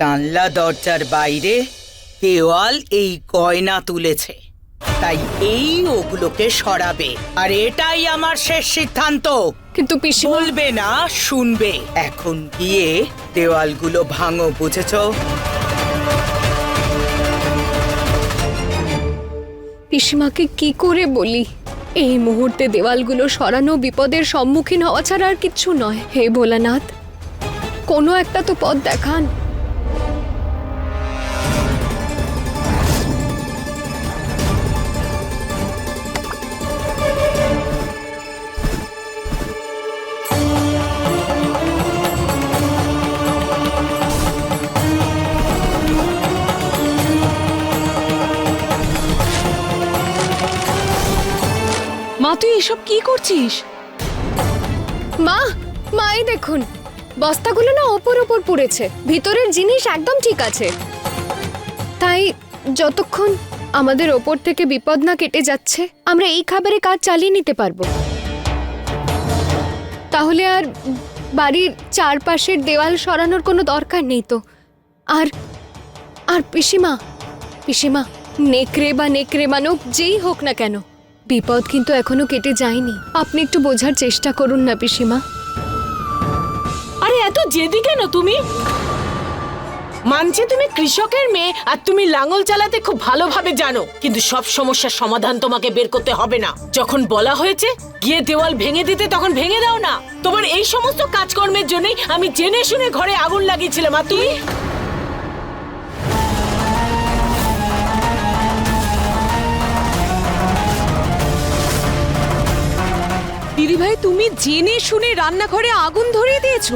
জানলা দরজার বাইরে দেওয়াল এই গয়না তুলেছে। তাই এই ওগুলোকে সরাবে। আর এটাই আমার শেষ সিদ্ধান্ত। কিন্তু পিসিমা বলবে না শুনবে। এখন গিয়ে দেওয়ালগুলো ভাঙো বুঝেছ? পিসিমাকে কি করে বলি? এই মুহূর্তে দেওয়ালগুলো সরানো বিপদের সম্মুখীন হওয়া ছাড়া আর কিচ্ছু নয়। হে ভোলানাথ কোনো একটা তো পথ দেখান। করছিস? মা মা, এই দেখুন। বস্তাগুলো না ওপর ওপর পড়েছে। ভিতরের জিনিস একদম ঠিক আছে। তাই যতক্ষণ আমাদের ওপর থেকে বিপদ না কেটে যাচ্ছে, আমরা এই খাবারে কাজ চালিয়ে নিতে পারব। তাহলে আর বাড়ির চারপাশের দেওয়াল সরানোর কোনো দরকার নেই তো? আর আর পিসিমা পিসিমা, নেকড়ে বা নেকড়ে মানব যেই হোক না কেন। বিপদ কিন্তু এখনও কেটে যায়নি। আপনি একটু বোঝার চেষ্টা করুন না, পিসিমা। আরে, এত জেদি কেন তুমি? মানছি তুমি কৃষকের মেয়ে, আর তুমি লাঙল চালাতে খুব ভালোভাবে জানো। কিন্তু সব সমস্যার সমাধান তোমাকে বের করতে হবে না। যখন বলা হয়েছে, গিয়ে দেওয়াল ভেঙে দিতে, তখন ভেঙে দাও না। তোমার এই সমস্ত কাজকর্মের জন্যই আমি জেনে শুনে ঘরে আগুন লাগিয়েছিলাম, আর তুমি? দিদিভাই তুমি জেনে শুনে রান্নাঘরে আগুন ধরিয়ে দিয়েছ।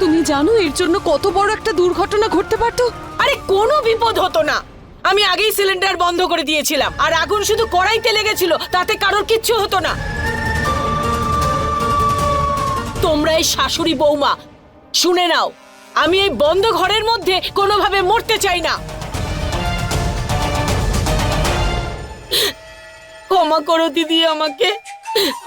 তুমি জানো, এর জন্য কত বড় একটা দুর্ঘটনা ঘটতে পারতো? আরে, কোনো বিপদ হতো না। আমি আগেই সিলিন্ডার বন্ধ করে দিয়েছিলাম, আর আগুন শুধু কড়াইতে লেগেছিল, তাতে কারোর কিচ্ছু হতো না। তোমরা এই শাশুড়ি বৌমা, শুনে নাও, আমি এই বন্ধ ঘরের মধ্যে কোনোভাবে মরতে চাই না। ক্ষমা করো দিদি আমাকে।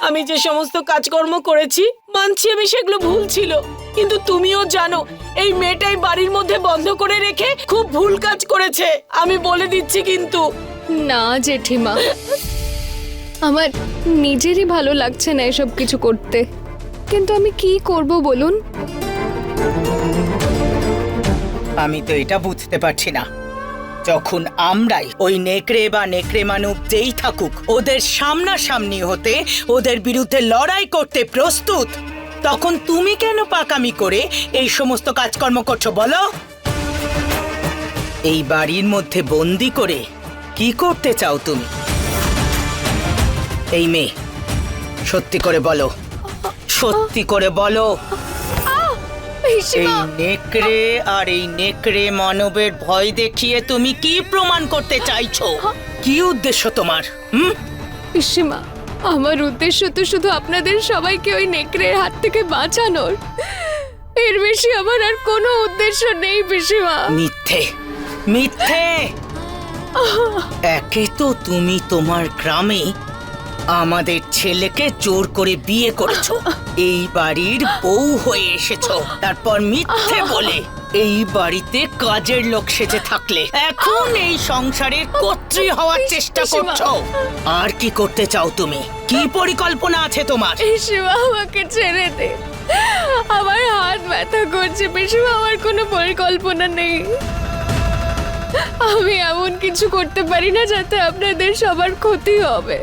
আমি যে সমস্ত কাজকর্ম করেছি মানছি আমি সেগুলো ভুল ছিল। কিন্তু তুমিও জানো এই মেয়েটাই বাড়ির মধ্যে বন্ধ করে রেখে খুব ভুল কাজ করেছে। আমি বলে দিচ্ছি কিন্তু। না জেঠিমা আমার নিজেরই ভালো লাগছে না এসব কিছু করতে। কিন্তু আমি কি করব বলুন? আমি তো এটা বুঝতে পারছি না। যখন আমরাই ওই নেকড়ে বা নেকড়ে মানব যেই থাকুক, ওদের সামনাসামনি হতে, ওদের বিরুদ্ধে লড়াই করতে প্রস্তুত, তখন তুমি কেন পাকামি করে এই সমস্ত কাজকর্ম করছ বলো? এই বাড়ির মধ্যে বন্দি করে কি করতে চাও তুমি? এই মেয়ে, সত্যি করে বলো, সত্যি করে বলো। এই নেকড়ে আর এই নেকড়ে মানবের ভয় দেখিয়ে তুমি কি প্রমাণ করতে চাইছো? কি উদ্দেশ্য তোমার? হুম? পিসিমা আমার উদ্দেশ্য তো শুধু আপনাদের সবাইকে ওই নেকড়ের হাত থেকে বাঁচানোর। এর বেশি আমার আর কোনো উদ্দেশ্য নেই পিসিমা। মিথ্যে মিথ্যে! একে তো তুমি তোমার গ্রামে আমাদের ছেলেকে জোর করে বিয়ে করেছ। এই বাড়ির বউ হয়ে এসেছ। তারপর মিথ্যে বলে এই বাড়িতে কাজের লোক সেজে থাকলে। এখন এই সংসারের কর্ত্রী হওয়ার চেষ্টা। করছ। আর কি করতে চাও তুমি? কি পরিকল্পনা আছে তোমার? পিসিমা আমাকে ছেড়ে দে। আমার হাত ব্যথা করছে। পিসিমা আমার কোনো পরিকল্পনা নেই। আমি এমন কিছু করতে পারি না যাতে আপনাদের সবার ক্ষতি হবে।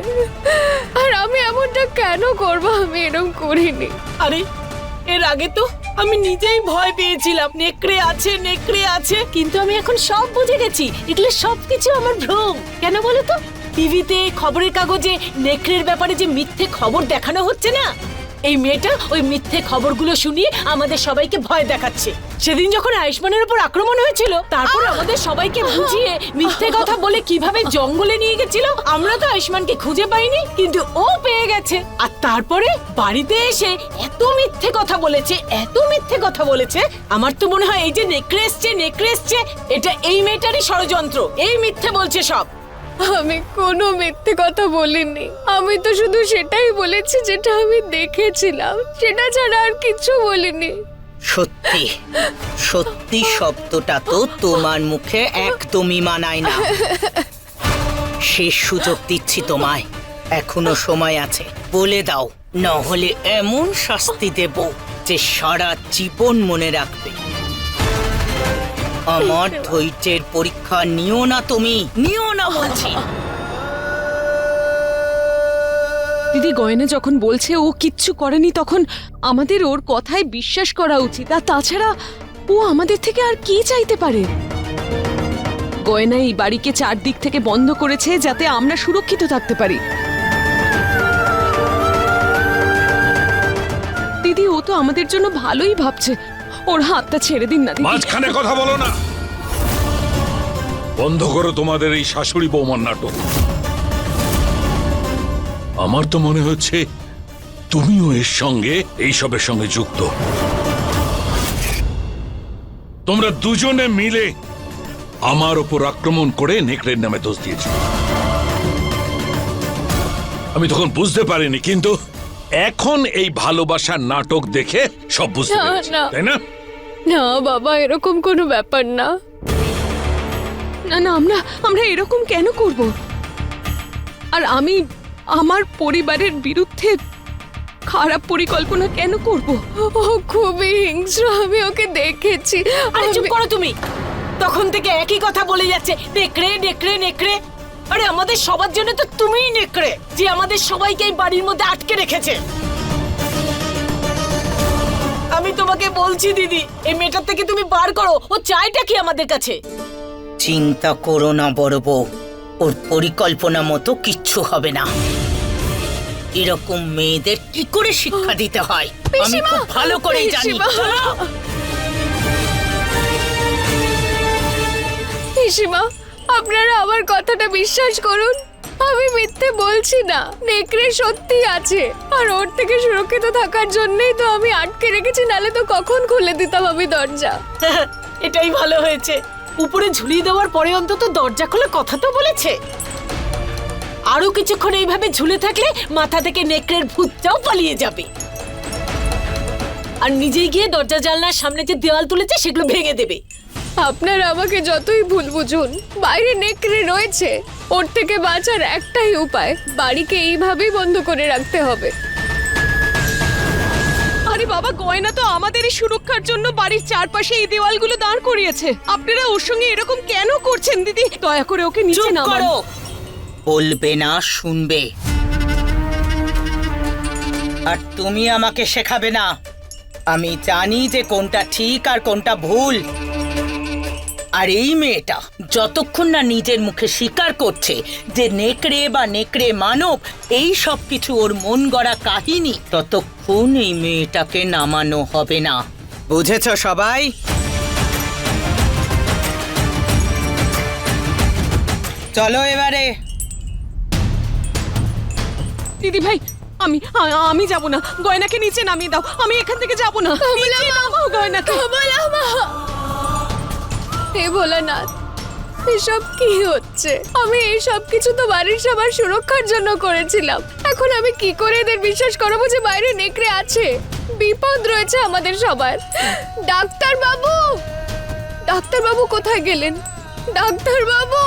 আর আমি এমনটা কেন করব আমি এরকম করিনি। আরে, এর আগে তো আমি নিজেই ভয় পেয়েছিলাম, নেকড়ে আছে নেকড়ে আছে, কিন্তু আমি এখন সব বুঝে গেছি, এগুলো সবকিছু আমার ভ্রম। কেন বলো তো? টিভিতে খবরের কাগজে নেকড়ের ব্যাপারে যে মিথ্যে খবর দেখানো হচ্ছে না এই মেয়েটা ওই মিথ্যে খবরগুলো শুনিয়ে আমাদের সবাইকে ভয় দেখাচ্ছে। সেদিন যখন আয়ুষ্মানের উপর আক্রমণ হয়েছিল তারপর আমাদের সবাইকে বুঝিয়ে মিথ্যে কথা বলে কীভাবে জঙ্গলে নিয়ে গেছিল আমরা তো আয়ুষ্মানকে খুঁজে পাইনি কিন্তু ও পেয়ে গেছে। আর তারপরে বাড়িতে এসে এত মিথ্যে কথা বলেছে এত মিথ্যে কথা বলেছে আমার তো মনে হয় এই যে নেকড়ে এসছে নেকড়ে এসছে এটা এই মেয়েটারই ষড়যন্ত্র এই মিথ্যে বলছে সব। আমি কোনো মিথ্যে কথা বলিনি। আমি তো শুধু সেটাই বলেছি যেটা আমি দেখেছিলাম। সেটা ছাড়া আর কিছু বলিনি। সত্যি সত্যি শব্দটা তো তোমার মুখে একদমই মানায় না। শেষ সুযোগ দিচ্ছি তোমায়। এখনও সময় আছে। বলে দাও নহলে এমন শাস্তি দেব যে সারা জীবন মনে রাখবে। আমার ধৈর্যের পরীক্ষা নিও না তুমি। নিও না বলছি। দিদি গয়না যখন বলছে, ও কিচ্ছু করেনি তখন আমাদের ওর কথায় বিশ্বাস করা উচিত। আর তাছাড়া ও আমাদের থেকে আর কি চাইতে পারে? গয়না এই বাড়িকে চারদিক থেকে বন্ধ করেছে যাতে আমরা সুরক্ষিত থাকতে পারি। দিদি, ও তো আমাদের জন্য ভালোই ভাবছে। ওর হাতটা ছেড়ে দিন না, দিদি। মাঝখানে কথা বলো না। বন্ধ করো তোমাদের এই শাশুড়ি বৌমার নাটক। আমার তো মনে হচ্ছে তুমিও এর সঙ্গে, এইসবের সঙ্গে যুক্ত। তোমরা দুজনে মিলে আমার ওপর আক্রমণ করে নেকড়ের নামে দোষ দিয়েছ। আমি তখন বুঝতে পারিনি, কিন্তু এখন এই ভালোবাসার নাটক দেখে সব বুঝতে না, পেরেছি না। তাই না? না বাবা এরকম কোনো ব্যাপার না। না না আমরা আমরা এরকম কেন করব? আর আমি আমার পরিবারের বিরুদ্ধে খারাপ পরিকল্পনা কেন করব? ও খুবই হিংস্র আমি ওকে দেখেছি। আরে চুপ আমি- করো তুমি। তখন থেকে একই কথা বলে যাচ্ছে। নেকড়ে নেকড়ে নেকড়ে। আরে আমাদের সবার জন্য তো তুমিই নেকড়ে যে আমাদের সবাইকে এই বাড়ির মধ্যে আটকে রেখেছে। আমি তোমাকে বলছি দিদি এই মেয়েটার থেকে তুমি বার করো ও চাইটা কি আমাদের কাছে? চিন্তা করো না বড় বউ ওর পরিকল্পনা মতো কিচ্ছু হবে না। এরকম মেয়েদের কি করে শিক্ষা দিতে হয়? আমি খুব ভালো করেই জানি। পিসিমা! আপনারা আমার কথাটা বিশ্বাস করুন। আমি মিথ্যে বলছি না। নেকড়ে সত্যি আছে। আর ওর থেকে সুরক্ষিত থাকার জন্যই তো আমি আটকে রেখেছি, নালে তো কখন খুলে দিতাম আমি দরজা। এটাই ভালো হয়েছে। উপরে ঝুলিয়ে দেওয়ার পরে অন্তত দরজা খোলা কথা তো বলেছে। আরও কিছুক্ষণ এইভাবে ঝুলে থাকলে মাথা থেকে নেকড়ের ভূতটাও পালিয়ে যাবে। আর নিজেই গিয়ে দরজা জানলার সামনে যে দেওয়াল তুলেছে, সেগুলো ভেঙে দেবে। আপনারা আমাকে যতই ভুল বুঝুন বাইরে নেকড়ে রয়েছে। ওর থেকে বাঁচার একটাই উপায় বাড়িকে এইভাবেই বন্ধ করে রাখতে হবে। আরে বাবা গয়না তো আমাদেরই সুরক্ষার জন্য বাড়ির চারপাশে এই দেওয়ালগুলো দাঁড় করিয়েছে। আপনারা ওর সঙ্গে এরকম কেন করছেন দিদি? দয়া করে ওকে নিচে চুপ নামান। বলবে না শুনবে। আর তুমি আমাকে শেখাবে না। আমি জানি যে কোনটা ঠিক আর কোনটা ভুল। আর এই মেয়েটা যতক্ষণ না নিজের মুখে স্বীকার করছে যে নেকড়ে বা নেকড়ে মানব এই সব কিছু ওর মন গড়া কাহিনী ততক্ষণ এই মেয়েটাকে নামানো হবে না। বুঝেছ সবাই? চলো এবারে। দিদি ভাই আমি আমি যাব না। গয়নাকে নিচে নামিয়ে দাও। আমি এখান থেকে যাব না। নিচে নামাও গয়নাকে। হে ভোলানাথ, এসব কি হচ্ছে? আমি এই সব কিছু তো বাড়ির সবার সুরক্ষার জন্য করেছিলাম। এখন আমি কি করে এদের বিশ্বাস করব যে বাইরে নেকড়ে আছে? বিপদ রয়েছে আমাদের সবার। ডাক্তার বাবু ডাক্তার বাবু কোথায় গেলেন? ডাক্তার বাবু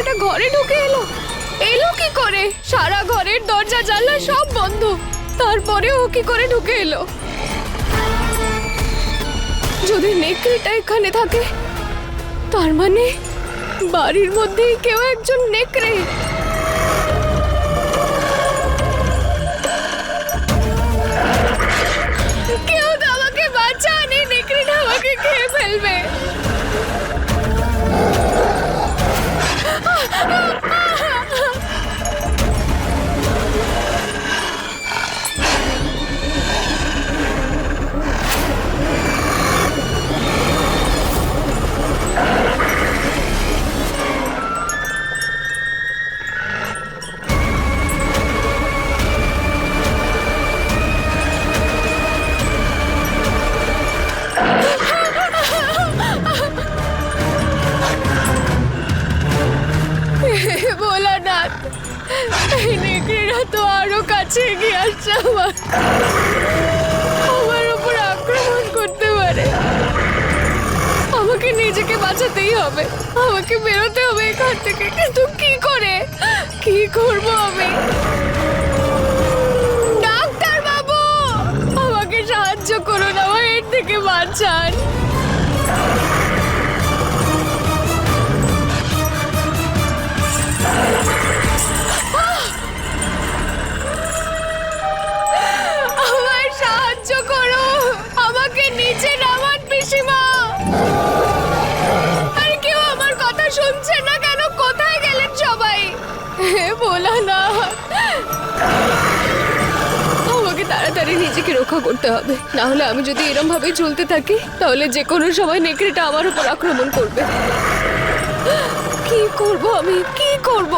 নেকড়েটা ঘরে ঢুকে এলো। এলো কি করে? সারা ঘরের দরজা, জানলা সব বন্ধ। তারপরে ও কি করে ঢুকে এলো? যদি নেকড়েটা এখানে থাকে, তার মানে বাড়ির মধ্যেই কেউ একজন নেকড়ে। কেউ তো আমাকে বাঁচান, এই নেকড়েটা আমাকে খেয়ে ফেলবে। Oh, God. থেকে রক্ষা করতে হবে। না হলে আমি যদি এরম ভাবে চলতে থাকি, তাহলে যে কোনো সময় নেকড়েটা আমার উপর আক্রমণ করবে। কি করব আমি? কি করব?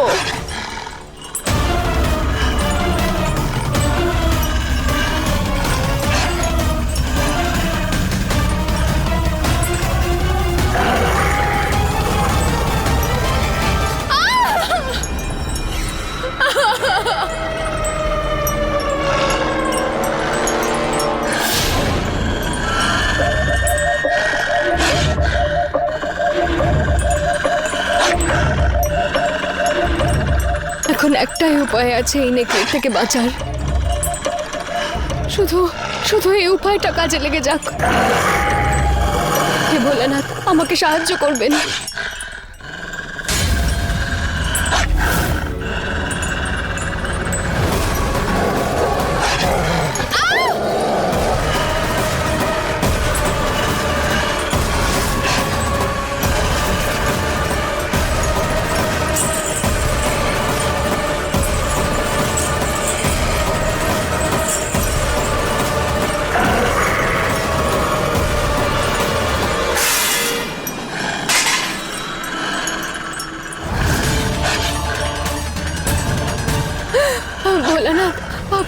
একটাই উপায় আছে এই নেকড়ের থেকে বাঁচার। শুধু শুধু এই উপায়টা কাজে লেগে যাক। হে ভোলানাথ, আমাকে সাহায্য করবেন।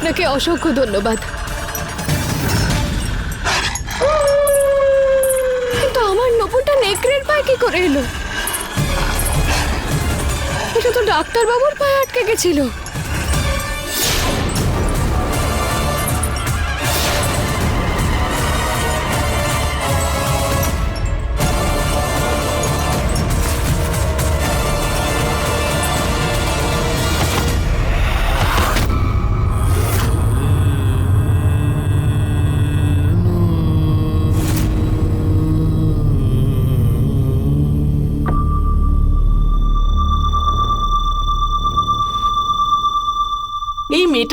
আপনাকে অসংখ্য ধন্যবাদ। কিন্তু আমার নপুরটা নেকড়ের পায়ে কি করে এলো? এটা তো ডাক্তার বাবুর পায়ে আটকে গেছিল।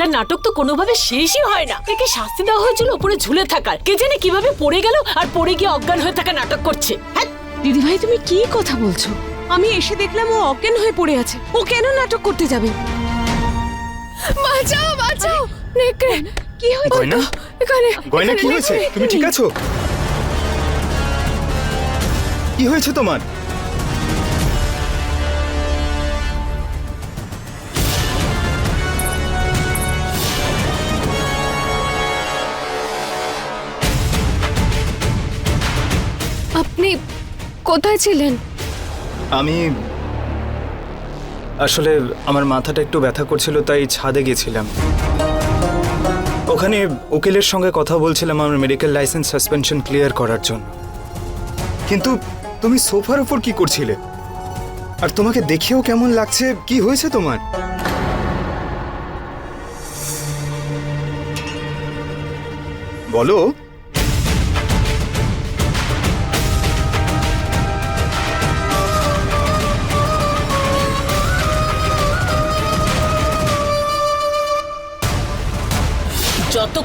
মেয়েটার নাটক তো কোনোভাবে শেষই হয় না। একে শাস্তি দেওয়া হয়েছিল উপরে ঝুলে থাকার। কে জানে কীভাবে পড়ে গেল আর পড়ে গিয়ে অজ্ঞান হয়ে থাকা নাটক করছে। হ্যাঁ দিদিভাই তুমি কি কথা বলছো? আমি এসে দেখলাম ও অজ্ঞান হয়ে পড়ে আছে। ও কেন নাটক করতে যাবে? বাঁচাও বাঁচাও! নেকড়ে! কি হয়েছে? গয়না? এখানে গয়না কি হয়েছে? তুমি ঠিক আছো? কি হয়েছে তোমার? কোথায় ছিলেন? আমি আসলে আমার মাথাটা একটু ব্যথা করছিল, তাই ছাদে গেছিলাম ওখানে উকিলের সঙ্গে কথা বলছিলাম আমার মেডিকেল লাইসেন্স সাসপেনশন ক্লিয়ার করার জন্য। কিন্তু তুমি সোফার উপর কি করছিলে? আর তোমাকে দেখেও কেমন লাগছে? কি হয়েছে তোমার? বলো।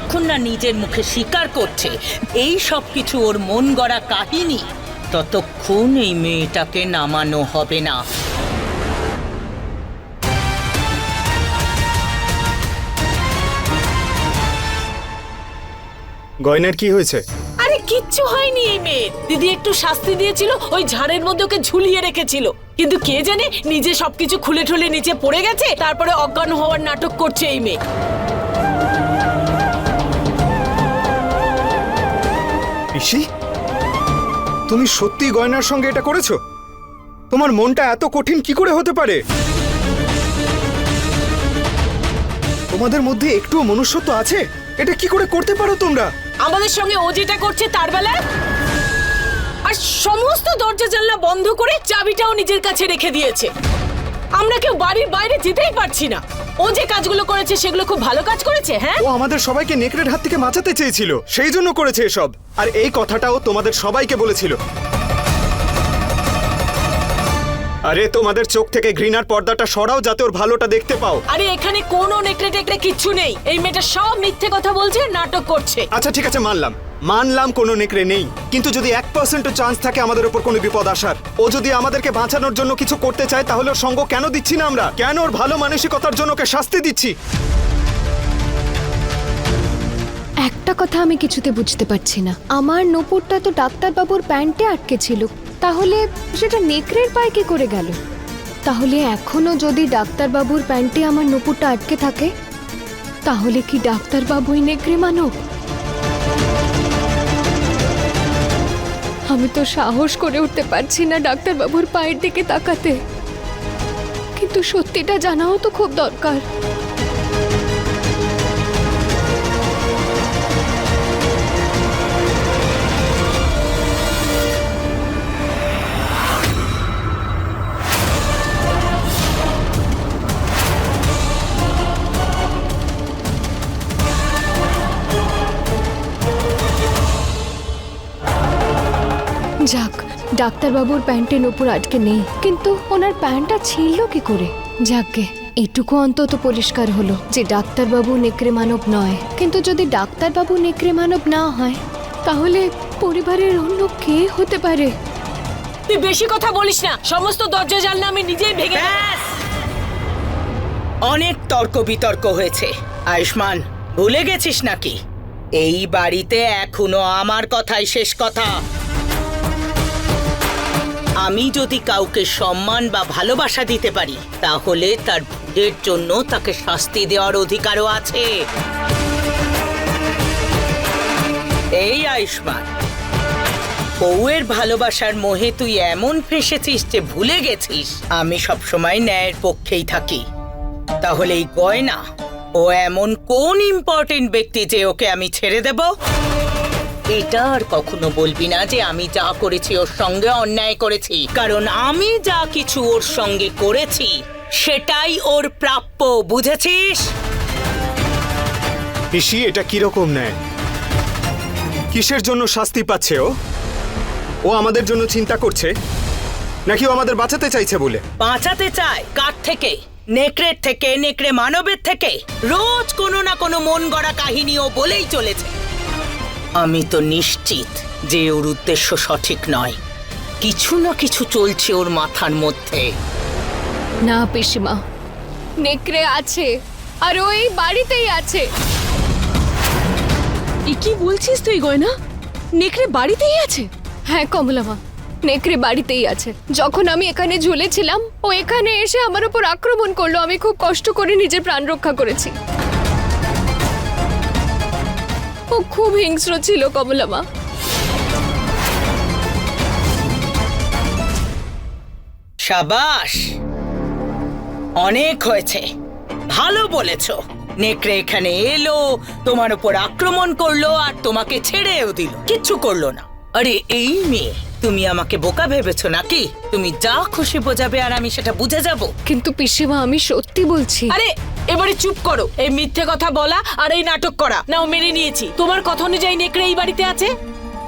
যতক্ষণ না নিজের মুখে স্বীকার করছে এই সব কিছু ওর মন গড়া কাহিনী ততক্ষণ এই মেয়েটাকে নামানো হবে না। গয়নার কি হয়েছে? আরে কিচ্ছু হয়নি এই মেয়ের দিদি একটু শাস্তি দিয়েছিল ওই ঝাড়ের মধ্যে ওকে ঝুলিয়ে রেখেছিল। কিন্তু কে জানে নিজে সবকিছু খুলে ঠুলে নিচে পড়ে গেছে তারপরে অজ্ঞান হওয়ার নাটক করছে এই মেয়ে। পিসি? তুমি সত্যি গয়নার সঙ্গে এটা করেছ? তোমার মনটা এত কঠিন কি করে হতে পারে? তোমাদের মধ্যে একটুও মনুষ্যত্ব আছে? এটা কি করে করতে পারো তোমরা? আমাদের সঙ্গে ও যেটা করছে তার বেলায় আর সমস্ত দরজা জানলা বন্ধ করে চাবিটাও নিজের কাছে রেখে দিয়েছে। আমরা কেউ বাড়ির বাইরে যেতেই পারছি না। ও যে কাজগুলো করেছে সেগুলো খুব ভালো কাজ করেছে হ্যাঁ? ও আমাদের সবাইকে নেকড়ের হাত থেকে বাঁচাতে চেয়েছিল। সেই জন্য করেছে এসব। আর এই কথাটাও তোমাদের সবাইকে বলেছিল। আরে তোমাদের চোখ থেকে ঘৃণার পর্দাটা সরাও যাতে ওর ভালোটা দেখতে পাও। আরে এখানে কোনো নেকড়ে টেকড়ে কিচ্ছু নেই। এই মেয়েটা সব মিথ্যে কথা বলছে নাটক করছে। আচ্ছা ঠিক আছে মানলাম। মানলাম কোনো নেকড়ে নেই। কিন্তু যদি এক পার্সেন্টও চান্স থাকে আমাদের উপর কোনো বিপদ আসার, ও যদি আমাদেরকে বাঁচানোর জন্য কিছু করতে চায়, তাহলে ওর সঙ্গ কেন দিচ্ছি না আমরা? কেন ওর ভালো মানসিকতার জন্য ওকে শাস্তি দিচ্ছি? একটা কথা আমি কিছুতে বুঝতে পারছি না। আমার নোপুরটা তো ডাক্তারবাবুর প্যান্টে আটকে ছিল। তাহলে সেটা নেকড়ের পায়ে কি করে গেল? তাহলে এখনও যদি ডাক্তারবাবুর প্যান্টে আমার নোপুরটা আটকে থাকে, তাহলে কি ডাক্তারবাবুই নেকড়ে মানব? আমি তো সাহস করে উঠতে পারছি না ডাক্তারবাবুর পায়ের দিকে তাকাতে। কিন্তু সত্যিটা জানাও তো খুব দরকার। যাক ডাক্তারবাবুর প্যান্টের ওপর আটকে নেই। কিন্তু ওনার প্যান্টটা ছিঁড়ল কি করে? যাকগে এটুকু অন্তত পরিষ্কার হলো যে ডাক্তারবাবু নেকড়ে মানব নয়। কিন্তু যদি ডাক্তারবাবু নেকড়ে মানব না হয় তাহলে পরিবারের অন্য কে হতে পারে? তুই বেশি কথা বলিস না। সমস্ত দরজা জানলা আমি নিজেই ভেঙে অনেক তর্ক বিতর্ক হয়েছে। আয়ুষ্মান ভুলে গেছিস নাকি? এই বাড়িতে এখনও আমার কথাই শেষ কথা। আমি যদি কাউকে সম্মান বা ভালোবাসা দিতে পারি, তাহলে তার ভুলের জন্য তাকে শাস্তি দেওয়ার অধিকারও আছে। এই আয়ুষ্মান, বউয়ের ভালোবাসার মোহে তুই এমন ফেসেছিস যে ভুলে গেছিস। আমি সবসময় ন্যায়ের পক্ষেই থাকি। তাহলে এই গয়না ও এমন কোন ইম্পর্টেন্ট ব্যক্তি যে ওকে আমি ছেড়ে দেব? এটা আর কখনো বলবি না যে আমি যা করেছি ওর সঙ্গে অন্যায় করেছি। কারণ আমি যা কিছু ওর সঙ্গে করেছি সেটাই ওর প্রাপ্য বুঝেছিস? পিসি এটা কীরকম নেয় কিসের জন্য শাস্তি পাচ্ছে ও? ও আমাদের জন্য চিন্তা করছে? নাকি ও আমাদের বাঁচাতে চাইছে বলে? বাঁচাতে চায় কার থেকে? নেকড়ের থেকে নেকড়ে মানবের থেকে? রোজ কোনো না কোনো মন গড়া কাহিনী ও বলেই চলেছে। আমি তো নিশ্চিত যে ওর উদ্দেশ্য সঠিক নয়। কিছু না কিছু চলছে ওর মাথার মধ্যে। না পিসিমা। নেকড়ে আছে আর ওই বাড়িতেই আছে। এ কি বলছিস তুই গয়না? নেকড়ে বাড়িতেই আছে? হ্যাঁ কমলামা নেকড়ে বাড়িতেই আছে। যখন আমি এখানে ঝুলেছিলাম ও এখানে এসে আমার উপর আক্রমণ করল আমি খুব কষ্ট করে নিজের প্রাণ রক্ষা করেছি। ও খুব হিংস্র ছিল কমলামা সাবাস! অনেক হয়েছে। ভালো বলেছ। নেকড়ে এখানে এলো, তোমার উপর আক্রমণ করল আর তোমাকে ছেড়েও দিল। কিচ্ছু করল না। আরে এই মেয়ে তুমি আমাকে বোকা ভেবেছো নাকি? তুমি যা খুশি বোঝাবে আর আমি সেটা বুঝে যাব। কিন্তু পিসিমা আমি সত্যি বলছি। আরে এবারে চুপ করো। এই মিথ্যে কথা বলা আর এই নাটক করা। নাও মেনে নিয়েছি। তোমার কথা অনুযায়ী নেকড়ে এই বাড়িতে আছে?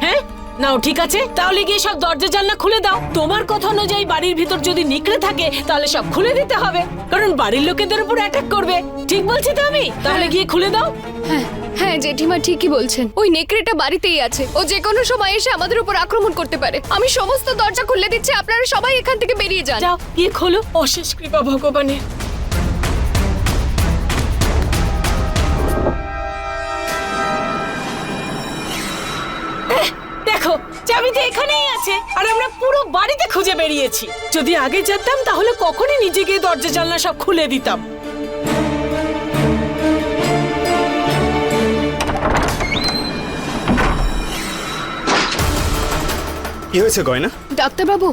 হ্যাঁ? নাও ঠিক আছে? তাহলে গিয়ে সব দরজা জানলা খুলে দাও। তোমার কথা অনুযায়ী বাড়ির ভিতর যদি নেকড়ে থাকে তাহলে সব খুলে দিতে হবে। কারণ বাড়ির লোকেদের উপর অ্যাটাক করবে। ঠিক বলছি তো আমি? তাহলে গিয়ে খুলে দাও। হ্যাঁ হ্যাঁ জেঠিমা ঠিকই বলছেন। ওই নেকড়েটা বাড়িতেই আছে। ও যে কোনো সময় এসে আমাদের উপর আক্রমণ করতে পারে। আমি সমস্ত দরজা খুলে দিচ্ছি আপনারা সবাই এখান থেকে বেরিয়ে যান। যাও গিয়ে খোলো। অশেষ কৃপা ভগবানের। দেখো চাবিটা এখানেই আছে আর আমরা পুরো বাড়িতে খুঁজে বেরিয়েছি। যদি আগে জানতাম তাহলে কখনই নিজে গিয়ে দরজা জানলা সব খুলে দিতাম। কি হয়েছে গয়না? ডাক্তারবাবু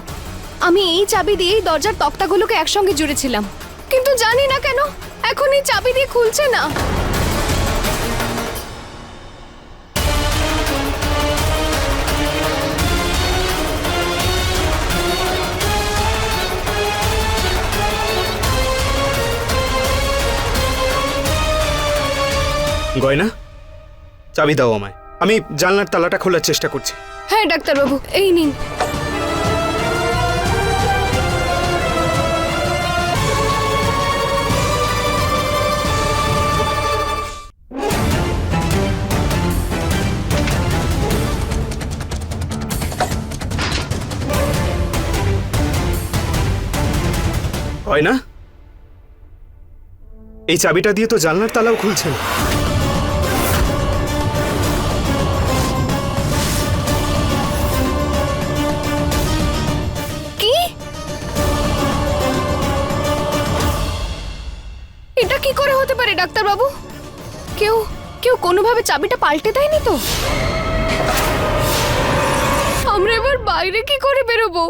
আমি এই চাবি দিয়েই দরজার তক্তাগুলোকে একসঙ্গে জুড়েছিলাম। কিন্তু জানি না কেন এখন এই চাবি দিয়ে খুলছে না। গয়না? চাবি দাও আমায়। আমি জানলার তালাটা খোলার চেষ্টা করছি। হ্যাঁ ডাক্তারবাবু এই নিন। গয়না? এই চাবিটা দিয়ে তো জানলার তালাও খুলছে না। ডাক্তারবাবু? কেউ কেউ কোনোভাবে চাবিটা পাল্টে দেয়নি তো? আমরা এবার বাইরে কি করে বেরোবো?